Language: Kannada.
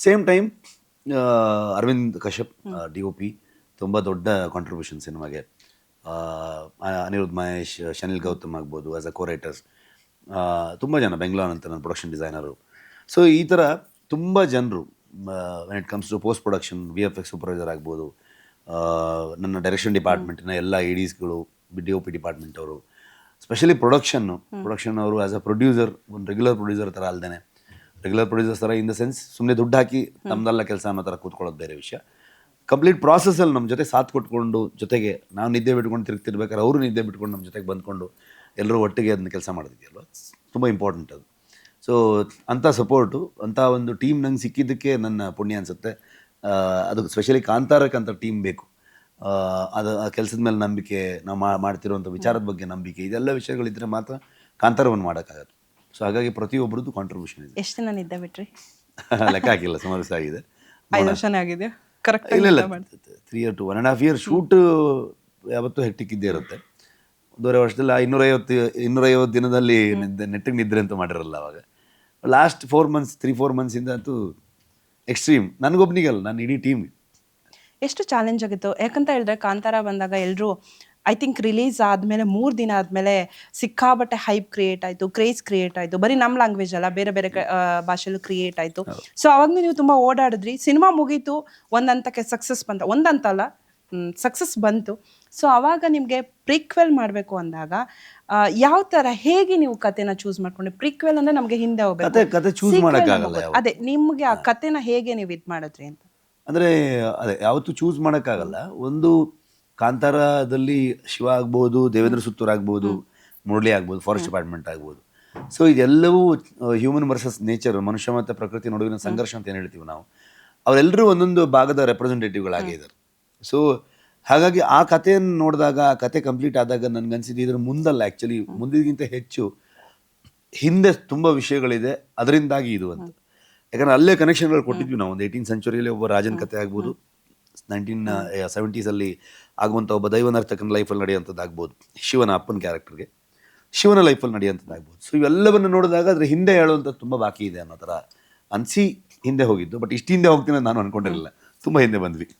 Same time Arvind Kashyap D O P ತುಂಬ ದೊಡ್ಡ ಕಾಂಟ್ರಿಬ್ಯೂಷನ್ ಸಿನಿಮಾಗೆ. ಅನಿರುದ್ಧ ಅನಿರುದ್ಧ್ ಮಹೇಶ್ ಶನಿಲ್ ಗೌತಮ್ ಆಗ್ಬೋದು ಆ್ಯಸ್ ಅ ಕೋರೈಟರ್ಸ್ ತುಂಬ ಜನ ಬೆಂಗಳೂರು ಅಂತ ನನ್ನ ಪ್ರೊಡಕ್ಷನ್ ಡಿಸೈನರು ಸೊ ಈ ಥರ ತುಂಬ ಜನರು when it comes to post production V F X supervisor ಆಗ್ಬೋದು ಆ, ನನ್ನ ಡೈರೆಕ್ಷನ್ ಡಿಪಾರ್ಟ್ಮೆಂಟಿನ ಎಲ್ಲ ಇಡೀಸ್ಗಳು ಡಿ ಒ ಪಿ ಡಿಪಾರ್ಟ್ಮೆಂಟ್ ಅವರು. ಸ್ಪೆಷಲಿ ಪ್ರೊಡಕ್ಷನ್ನು ಪ್ರೊಡಕ್ಷನ್ ಅವರು ಆ್ಯಸ್ ಅ ಪ್ರೊಡ್ಯೂಸರ್ ಒಂದು ರೆಗ್ಯುಲರ್ ಪ್ರೊಡ್ಯೂಸರ್ ಥರ ಅಲ್ದೇನೆ. ರೆಗ್ಯುಲರ್ ಪ್ರೊಡ್ಯೂಸರ್ಸ್ ಥರ ಇನ್ ದ ಸೆನ್ಸ್ ಸುಮ್ಮನೆ ದುಡ್ಡು ಹಾಕಿ ನಮ್ದೆಲ್ಲ ಕೆಲಸ ಅನ್ನೋ ಥರ ಕೂತ್ಕೊಳ್ಳೋದು ಬೇರೆ ವಿಷಯ. ಕಂಪ್ಲೀಟ್ ಪ್ರಾಸೆಸ್ಸಲ್ಲಿ ನಮ್ಮ ಜೊತೆ ಸಾಥ್ ಕೊಟ್ಕೊಂಡು ಜೊತೆಗೆ ನಾವು ನಿದ್ದೆ ಬಿಟ್ಕೊಂಡು ತಿರುಗ್ತಿರ್ಬೇಕಾದ್ರೆ ಅವರು ನಿದ್ದೆ ಬಿಟ್ಕೊಂಡು ನಮ್ಮ ಜೊತೆಗೆ ಬಂದ್ಕೊಂಡು ಎಲ್ಲರೂ ಒಟ್ಟಿಗೆ ಅದನ್ನ ಕೆಲಸ ಮಾಡೋದಿದೆಯಲ್ವ? ತುಂಬ ಇಂಪಾರ್ಟೆಂಟ್ ಅದು. ಸೊ ಅಂಥ ಸಪೋರ್ಟು ಅಂಥ ಒಂದು ಟೀಮ್ ನಂಗೆ ಸಿಕ್ಕಿದ್ದಕ್ಕೆ ನನ್ನ ಪುಣ್ಯ ಅನಿಸುತ್ತೆ. ಅದು ಸ್ಪೆಷಲಿ ಕಾಂತಾರಕ್ಕೆ ಅಂತ ಟೀಮ್ ಬೇಕು. ಅದು, ಆ ಕೆಲಸದ ಮೇಲೆ ನಂಬಿಕೆ, ನಾವು ಮಾಡ್ತಿರುವಂಥ ವಿಚಾರದ ಬಗ್ಗೆ ನಂಬಿಕೆ, ಇದೆಲ್ಲ ವಿಷಯಗಳಿದ್ದರೆ ಮಾತ್ರ ಕಾಂತಾರವನ್ನು ಮಾಡೋಕ್ಕಾಗತ್ತೆ. ಸೊ ಹಾಗಾಗಿ ಪ್ರತಿಯೊಬ್ಬರದ್ದು ಕಾಂಟ್ರಿಬ್ಯೂಷನ್ ಇದೆ. ಎಷ್ಟು ದಿನ ನಿದ್ದೆ ಬಿಟ್ರಿ? ಲೆಕ್ಕ ಹಾಕಿಲ್ಲ ಸುಮಾರು ಆಗಿದೆ. ಐದು ವರ್ಷನೇ ಆಗಿದೆ. ಕರೆಕ್ಟ್ ಇಲ್ಲ ಇಲ್ಲ three year two one and half year shoot ಯಾವತ್ತೂ ಹೆಕ್ಟಿಕ್ ಇದ್ದೇ ಇರುತ್ತೆ. ಒಂದೂವರೆ ವರ್ಷದಲ್ಲಿ ಆ ಇನ್ನೂರೈವತ್ತು ಇನ್ನೂರೈವತ್ತು ದಿನದಲ್ಲಿ ನಿದ್ದೆ ನೆಟ್ಟಿಗೆ ನಿದ್ರೆ ಅಂತ ಮಾಡಿರಲ್ಲ ಅವಾಗ. Last four months three four ಮಂತ್ಸಿಂದ ಅಂತೂ ಎಕ್ಸ್ಟ್ರೀಮ್ ನನಗೊಬ್ಬನಿಗಲ್ಲ ನಾನು ಇಡೀ ಟೀಮ್ ಎಷ್ಟು ಚಾಲೆಂಜ್ ಆಗಿತ್ತು? ಯಾಕಂತ ಹೇಳಿದ್ರೆ ಕಾಂತಾರ ಬಂದಾಗ ಎಲ್ಲರೂ ಐ ಥಿಂಕ್ ರಿಲೀಸ್ ಆದಮೇಲೆ ಮೂರು ದಿನ ಆದಮೇಲೆ ಸಿಕ್ಕಾಬಟ್ಟೆ ಹೈಪ್ ಕ್ರಿಯೇಟ್ ಆಯಿತು ಕ್ರೇಜ್ ಕ್ರಿಯೇಟ್ ಆಯಿತು. ಬರೀ ನಮ್ಮ ಲ್ಯಾಂಗ್ವೇಜ್ ಅಲ್ಲ ಬೇರೆ ಬೇರೆ ಭಾಷೆಲ್ಲೂ ಕ್ರಿಯೇಟ್ ಆಯಿತು. ಸೊ ಅವಾಗ ನೀವು ತುಂಬ ಓಡಾಡಿದ್ರಿ. ಸಿನಿಮಾ ಮುಗೀತು ಒಂದು ಹಂತಕ್ಕೆ ಸಕ್ಸಸ್ ಬಂತ. ಒಂದು ಅಲ್ಲ ಸಕ್ಸಸ್ ಬಂತು. ಸೊ ಅವಾಗ ನಿಮಗೆ ಪ್ರಿಕ್ವೆಲ್ ಮಾಡಬೇಕು ಅಂದಾಗ ಯಾವ ಥರ ಹೇಗೆ ನೀವು ಕತೆನ ಚೂಸ್ ಮಾಡ್ಕೊಂಡ್ರಿ? ಪ್ರಿಕ್ವೆಲ್ ಅಂದರೆ ನಮಗೆ ಹಿಂದೆ ಹೋಗಬೇಕು. ಅದೇ ನಿಮಗೆ ಆ ಕತೆನ ಹೇಗೆ ನೀವು ಇದು ಮಾಡಿದ್ರಿ ಅಂತ? ಅಂದರೆ ಅದೇ ಯಾವತ್ತೂ ಚೂಸ್ ಮಾಡೋಕ್ಕಾಗಲ್ಲ. ಒಂದು ಕಾಂತಾರದಲ್ಲಿ ಶಿವ ಆಗ್ಬೋದು ದೇವೇಂದ್ರ ಸುತ್ತೂರ್ ಆಗ್ಬೋದು ಮುರಳಿ ಆಗ್ಬೋದು ಫಾರೆಸ್ಟ್ ಡಿಪಾರ್ಟ್ಮೆಂಟ್ ಆಗ್ಬೋದು. ಸೊ ಇದೆಲ್ಲವೂ ಹ್ಯೂಮನ್ ವರ್ಸಸ್ ನೇಚರ್ ಮನುಷ್ಯ ಮತ್ತು ಪ್ರಕೃತಿ ನಡುವಿನ ಸಂಘರ್ಷ ಅಂತ ಏನು ಹೇಳ್ತೀವಿ ನಾವು? ಅವರೆಲ್ಲರೂ ಒಂದೊಂದು ಭಾಗದ ರೆಪ್ರೆಸೆಂಟೇಟಿವ್ಗಳಾಗೇ ಇದ್ದಾರೆ ಸೊ ಹಾಗಾಗಿ ಆ ಕಥೆಯನ್ನು ನೋಡಿದಾಗ ಆ ಕತೆ ಕಂಪ್ಲೀಟ್ ಆದಾಗ ನನಗನ್ಸಿದ್ದು ಇದ್ರ ಮುಂದಲ್ಲ ಆ್ಯಕ್ಚುಲಿ ಮುಂದಿಗಿಂತ ಹೆಚ್ಚು. ಹಿಂದೆ ತುಂಬ ವಿಷಯಗಳಿದೆ ಅದರಿಂದಾಗಿ ಇದು ಅಂತ. ಯಾಕಂದ್ರೆ ಅಲ್ಲೇ ಕನೆಕ್ಷನ್ಗಳು ಕೊಟ್ಟಿದ್ವಿ ನಾವು. ಒಂದು ಏಯ್ಟೀನ್ ಸೆಂಚುರಿಯಲ್ಲಿ ಒಬ್ಬ ರಾಜನ ಕತೆ ಆಗ್ಬೋದು. ನೈನ್ಟೀನ್ ಸೆವೆಂಟೀಸಲ್ಲಿ ಆಗುವಂಥ ಒಬ್ಬ ದೈವನರ್ತಕನ ಲೈಫಲ್ಲಿ ನಡೆಯುವಂಥದ್ದು ಆಗ್ಬೋದು ಶಿವನ ಅಪ್ಪನ ಕ್ಯಾರೆಕ್ಟರ್ಗೆ ಶಿವನ ಲೈಫಲ್ಲಿ ನಡೆಯುವಂಥದ್ದು ಆಗ್ಬೋದು ಸೊ ಇವೆಲ್ಲವನ್ನು ನೋಡಿದಾಗ ಅದರ ಹಿಂದೆ ಹೇಳುವಂಥದ್ದು ತುಂಬ ಬಾಕಿ ಇದೆ ಅನ್ನೋ ಥರ ಅನಿಸಿ ಹಿಂದೆ ಹೋಗಿದ್ದು. ಬಟ್ ಇಷ್ಟು ಹಿಂದೆ ಹೋಗ್ತೀನಿ ನಾನು ಅನ್ಕೊಂಡಿರಲಿಲ್ಲ. ತುಂಬ ಹಿಂದೆ ಬಂದ್ವಿ.